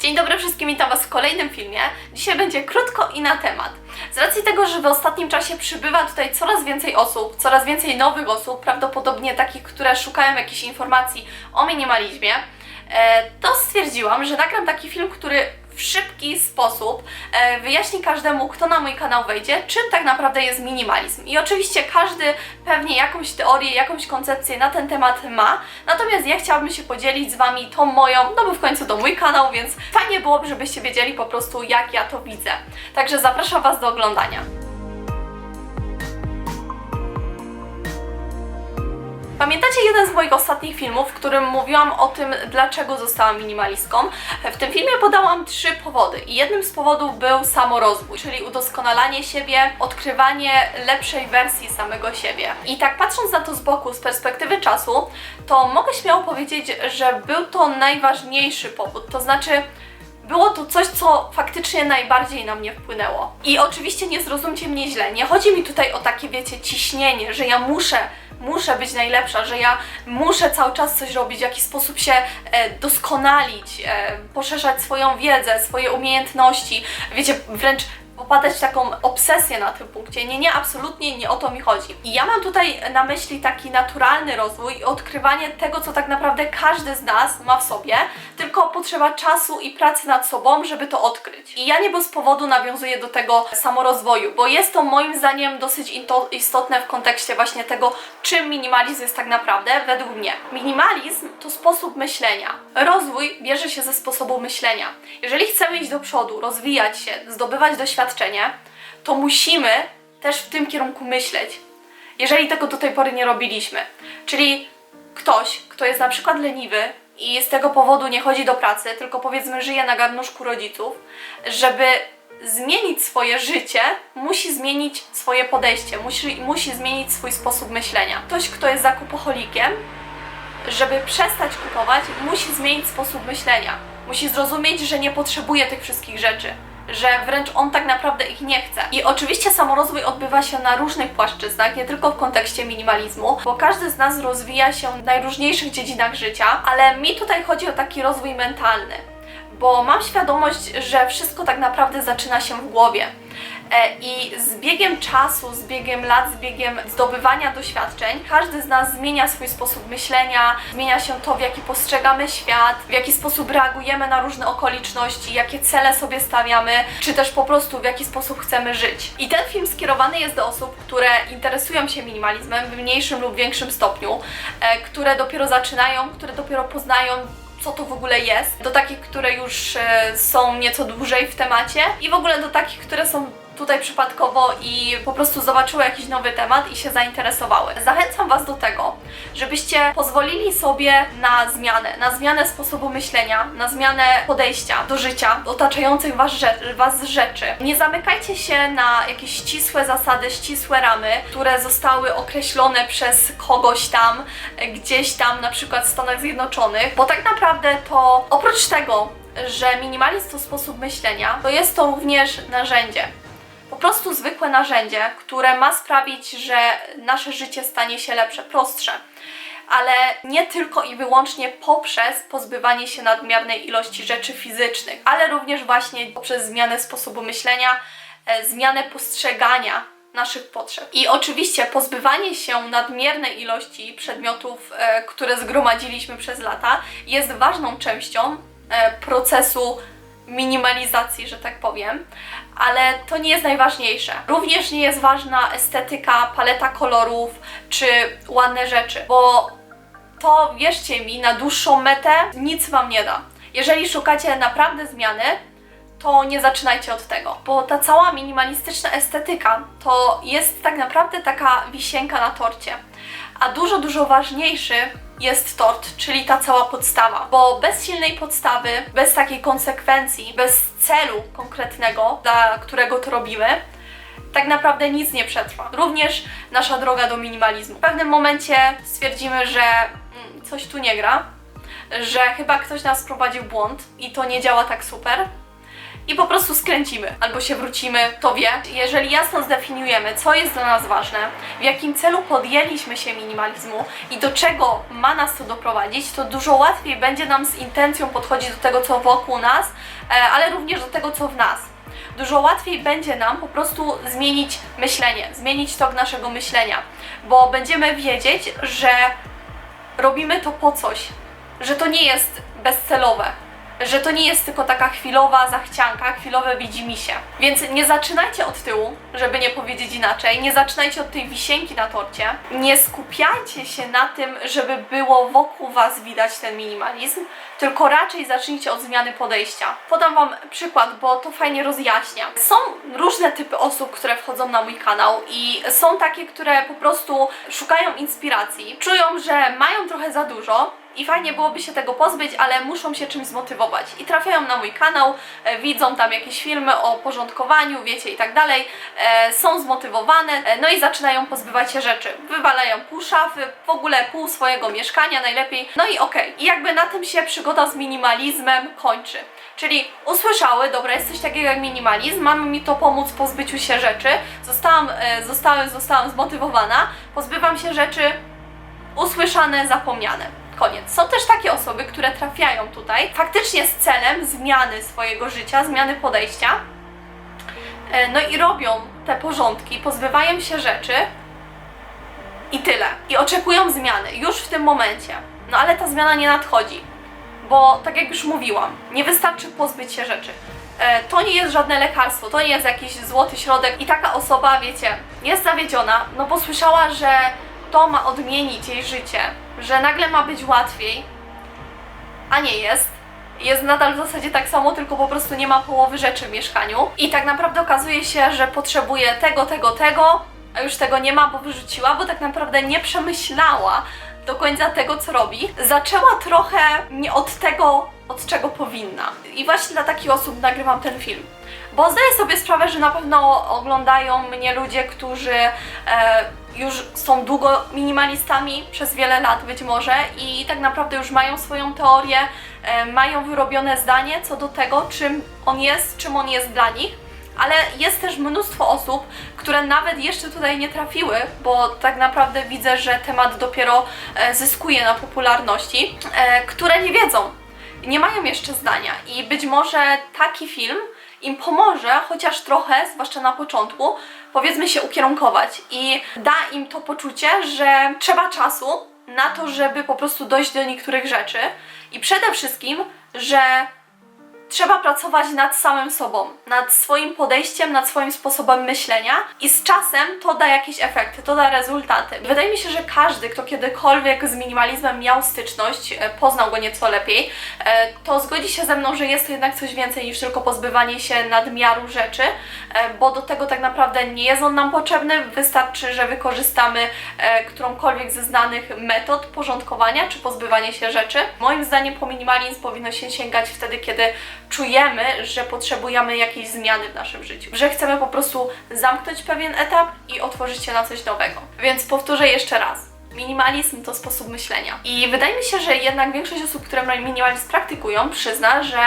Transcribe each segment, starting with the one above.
Dzień dobry wszystkim, witam Was w kolejnym filmie. Dzisiaj będzie krótko i na temat. Z racji tego, że w ostatnim czasie przybywa tutaj coraz więcej osób, coraz więcej nowych osób, prawdopodobnie takich, które szukają jakichś informacji o minimalizmie, e, to stwierdziłam, że nagram taki film, który w szybki sposób e, wyjaśni każdemu, kto na mój kanał wejdzie, czym tak naprawdę jest minimalizm. I oczywiście każdy pewnie jakąś teorię, jakąś koncepcję na ten temat ma, natomiast ja chciałabym się podzielić z Wami tą moją, no bo w końcu to mój kanał, więc fajnie byłoby, żebyście wiedzieli po prostu jak ja to widzę. Także zapraszam Was do oglądania. Pamiętacie jeden z moich ostatnich filmów, w którym mówiłam o tym, dlaczego zostałam minimalistką? W tym filmie podałam trzy powody i jednym z powodów był samorozwój, czyli udoskonalanie siebie, odkrywanie lepszej wersji samego siebie. I tak patrząc na to z boku, z perspektywy czasu, to mogę śmiało powiedzieć, że był to najważniejszy powód, to znaczy było to coś, co faktycznie najbardziej na mnie wpłynęło. I oczywiście nie zrozumcie mnie źle, nie chodzi mi tutaj o takie, wiecie, ciśnienie, że ja muszę muszę być najlepsza, że ja muszę cały czas coś robić, w jakiś sposób się e, doskonalić, e, poszerzać swoją wiedzę, swoje umiejętności, wiecie, wręcz popadać w taką obsesję na tym punkcie. Nie, nie, absolutnie nie o to mi chodzi. I ja mam tutaj na myśli taki naturalny rozwój i odkrywanie tego, co tak naprawdę każdy z nas ma w sobie, tylko potrzeba czasu i pracy nad sobą, żeby to odkryć. I ja nie bez powodu nawiązuję do tego samorozwoju, bo jest to moim zdaniem dosyć istotne w kontekście właśnie tego, czym minimalizm jest tak naprawdę według mnie. Minimalizm to sposób myślenia. Rozwój bierze się ze sposobu myślenia. Jeżeli chcemy iść do przodu, rozwijać się, zdobywać doświadczenie, to musimy też w tym kierunku myśleć. Jeżeli tego do tej pory nie robiliśmy. Czyli ktoś, kto jest na przykład leniwy i z tego powodu nie chodzi do pracy, tylko powiedzmy żyje na garnuszku rodziców, żeby zmienić swoje życie, musi zmienić swoje podejście, musi, musi zmienić swój sposób myślenia. Ktoś, kto jest zakupoholikiem, żeby przestać kupować, musi zmienić sposób myślenia. Musi zrozumieć, że nie potrzebuje tych wszystkich rzeczy, że wręcz on tak naprawdę ich nie chce. I oczywiście samorozwój odbywa się na różnych płaszczyznach, nie tylko w kontekście minimalizmu, bo każdy z nas rozwija się w najróżniejszych dziedzinach życia, ale mi tutaj chodzi o taki rozwój mentalny bo mam świadomość, że wszystko tak naprawdę zaczyna się w głowie. E, I z biegiem czasu, z biegiem lat, z biegiem zdobywania doświadczeń, każdy z nas zmienia swój sposób myślenia, zmienia się to, w jaki postrzegamy świat, w jaki sposób reagujemy na różne okoliczności, jakie cele sobie stawiamy, czy też po prostu w jaki sposób chcemy żyć. I ten film skierowany jest do osób, które interesują się minimalizmem w mniejszym lub większym stopniu, e, które dopiero zaczynają, które dopiero poznają co to w ogóle jest, do takich, które już e, są nieco dłużej w temacie i w ogóle do takich, które są tutaj przypadkowo i po prostu zobaczyły jakiś nowy temat i się zainteresowały. Zachęcam Was do tego, żebyście pozwolili sobie na zmianę, na zmianę sposobu myślenia, na zmianę podejścia do życia, do otaczających was, was rzeczy. Nie zamykajcie się na jakieś ścisłe zasady, ścisłe ramy, które zostały określone przez kogoś tam, gdzieś tam, na przykład w Stanach Zjednoczonych, bo tak naprawdę to oprócz tego, że minimalizm to sposób myślenia, to jest to również narzędzie po prostu zwykłe narzędzie, które ma sprawić, że nasze życie stanie się lepsze, prostsze. Ale nie tylko i wyłącznie poprzez pozbywanie się nadmiernej ilości rzeczy fizycznych, ale również właśnie poprzez zmianę sposobu myślenia, e, zmianę postrzegania naszych potrzeb. I oczywiście pozbywanie się nadmiernej ilości przedmiotów, e, które zgromadziliśmy przez lata, jest ważną częścią e, procesu minimalizacji, że tak powiem, ale to nie jest najważniejsze. Również nie jest ważna estetyka, paleta kolorów czy ładne rzeczy, bo to wierzcie mi, na dłuższą metę nic Wam nie da. Jeżeli szukacie naprawdę zmiany, to nie zaczynajcie od tego, bo ta cała minimalistyczna estetyka to jest tak naprawdę taka wisienka na torcie. A dużo, dużo ważniejszy jest tort, czyli ta cała podstawa, bo bez silnej podstawy, bez takiej konsekwencji, bez celu konkretnego, dla którego to robimy, tak naprawdę nic nie przetrwa. Również nasza droga do minimalizmu. W pewnym momencie stwierdzimy, że mm, coś tu nie gra, że chyba ktoś nas wprowadził w błąd i to nie działa tak super. I po prostu skręcimy albo się wrócimy, to wie. Jeżeli jasno zdefiniujemy, co jest dla nas ważne, w jakim celu podjęliśmy się minimalizmu i do czego ma nas to doprowadzić, to dużo łatwiej będzie nam z intencją podchodzić do tego, co wokół nas, e, ale również do tego, co w nas. Dużo łatwiej będzie nam po prostu zmienić myślenie, zmienić tok naszego myślenia, bo będziemy wiedzieć, że robimy to po coś, że to nie jest bezcelowe, że to nie jest tylko taka chwilowa zachcianka, chwilowe widzimisię. Więc nie zaczynajcie od tyłu, żeby nie powiedzieć inaczej, nie zaczynajcie od tej wisienki na torcie, nie skupiajcie się na tym, żeby było wokół Was widać ten minimalizm, tylko raczej zacznijcie od zmiany podejścia. Podam Wam przykład, bo to fajnie rozjaśnia. Są różne typy osób, które wchodzą na mój kanał i są takie, które po prostu szukają inspiracji, czują, że mają trochę za dużo, i fajnie byłoby się tego pozbyć, ale muszą się czymś zmotywować. I trafiają na mój kanał, e, widzą tam jakieś filmy o porządkowaniu, wiecie i tak dalej, e, są zmotywowane, e, no i zaczynają pozbywać się rzeczy. Wywalają pół szafy, w ogóle pół swojego mieszkania najlepiej. No i okej. I jakby na tym się przygoda z minimalizmem kończy. Czyli usłyszały, dobra, jest coś takiego jak minimalizm, mamy mi to pomóc w pozbyciu się rzeczy. Zostałam, zostałem, zostałam zmotywowana, pozbywam się rzeczy, usłyszane, zapomniane. Koniec. Są też takie osoby, które trafiają tutaj faktycznie z celem zmiany swojego życia, zmiany podejścia. E, No i robią te porządki, pozbywają się rzeczy i tyle. I oczekują zmiany już w tym momencie. No ale ta zmiana nie nadchodzi, bo tak jak już mówiłam, nie wystarczy pozbyć się rzeczy. E, To nie jest żadne lekarstwo, to nie jest jakiś złoty środek i taka osoba, wiecie, jest zawiedziona, no bo słyszała, że to ma odmienić jej życie, że nagle ma być łatwiej, a nie jest. Jest nadal w zasadzie tak samo, tylko po prostu nie ma połowy rzeczy w mieszkaniu. I tak naprawdę okazuje się, że potrzebuje tego, tego, tego, a już tego nie ma, bo wyrzuciła, bo tak naprawdę nie przemyślała do końca tego, co robi. Zaczęła trochę nie od tego, od czego powinna. I właśnie dla takich osób nagrywam ten film. Bo zdaję sobie sprawę, że na pewno oglądają mnie ludzie, którzy e, już są długo minimalistami, przez wiele lat być może, i tak naprawdę już mają swoją teorię, e, mają wyrobione zdanie co do tego, czym on jest, czym on jest dla nich. Ale jest też mnóstwo osób, które nawet jeszcze tutaj nie trafiły, bo tak naprawdę widzę, że temat dopiero e, zyskuje na popularności, e, które nie wiedzą, nie mają jeszcze zdania. I być może taki film im pomoże, chociaż trochę, zwłaszcza na początku, powiedzmy się ukierunkować. I da im to poczucie, że trzeba czasu na to, żeby po prostu dojść do niektórych rzeczy. I przede wszystkim, że trzeba pracować nad samym sobą, nad swoim podejściem, nad swoim sposobem myślenia i z czasem to da jakieś efekty, to da rezultaty. Wydaje mi się, że każdy, kto kiedykolwiek z minimalizmem miał styczność, e, poznał go nieco lepiej, e, to zgodzi się ze mną, że jest to jednak coś więcej niż tylko pozbywanie się nadmiaru rzeczy, e, bo do tego tak naprawdę nie jest on nam potrzebny, wystarczy, że wykorzystamy którąkolwiek ze znanych metod porządkowania czy pozbywania się rzeczy. Moim zdaniem po minimalizm powinno się sięgać wtedy, kiedy czujemy, że potrzebujemy jakiejś zmiany w naszym życiu, że chcemy po prostu zamknąć pewien etap i otworzyć się na coś nowego. Więc powtórzę jeszcze raz. Minimalizm to sposób myślenia. I wydaje mi się, że jednak większość osób, które minimalizm praktykują, przyzna, że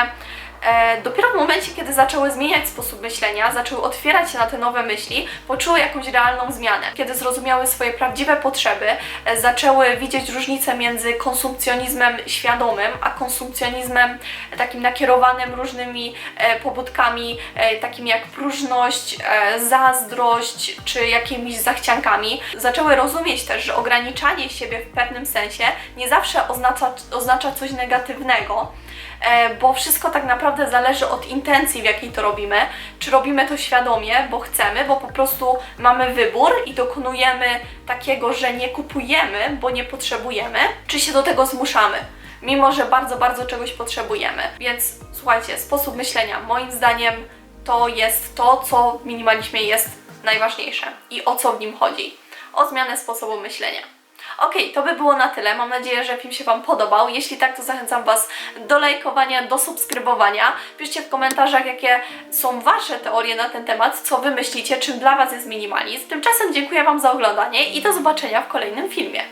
dopiero w momencie, kiedy zaczęły zmieniać sposób myślenia, zaczęły otwierać się na te nowe myśli, poczuły jakąś realną zmianę. Kiedy zrozumiały swoje prawdziwe potrzeby, e, zaczęły widzieć różnicę między konsumpcjonizmem świadomym, a konsumpcjonizmem takim nakierowanym różnymi e, pobudkami, e, takimi jak próżność, e, zazdrość czy jakimiś zachciankami. Zaczęły rozumieć też, że ograniczanie siebie w pewnym sensie nie zawsze oznacza, oznacza coś negatywnego, e, bo wszystko tak naprawdę zależy od intencji, w jakiej to robimy. Czy robimy to świadomie, bo chcemy, bo po prostu mamy wybór i dokonujemy takiego, że nie kupujemy, bo nie potrzebujemy, czy się do tego zmuszamy mimo że bardzo, bardzo czegoś potrzebujemy. Więc słuchajcie, sposób myślenia, moim zdaniem, to jest to, co w minimalizmie jest najważniejsze i o co w nim chodzi. O zmianę sposobu myślenia. Okej, to by było na tyle. Mam nadzieję, że film się Wam podobał. Jeśli tak, to zachęcam Was do lajkowania, do subskrybowania. Piszcie w komentarzach, jakie są Wasze teorie na ten temat, co Wy myślicie, czym dla Was jest minimalizm. Tymczasem dziękuję Wam za oglądanie i do zobaczenia w kolejnym filmie.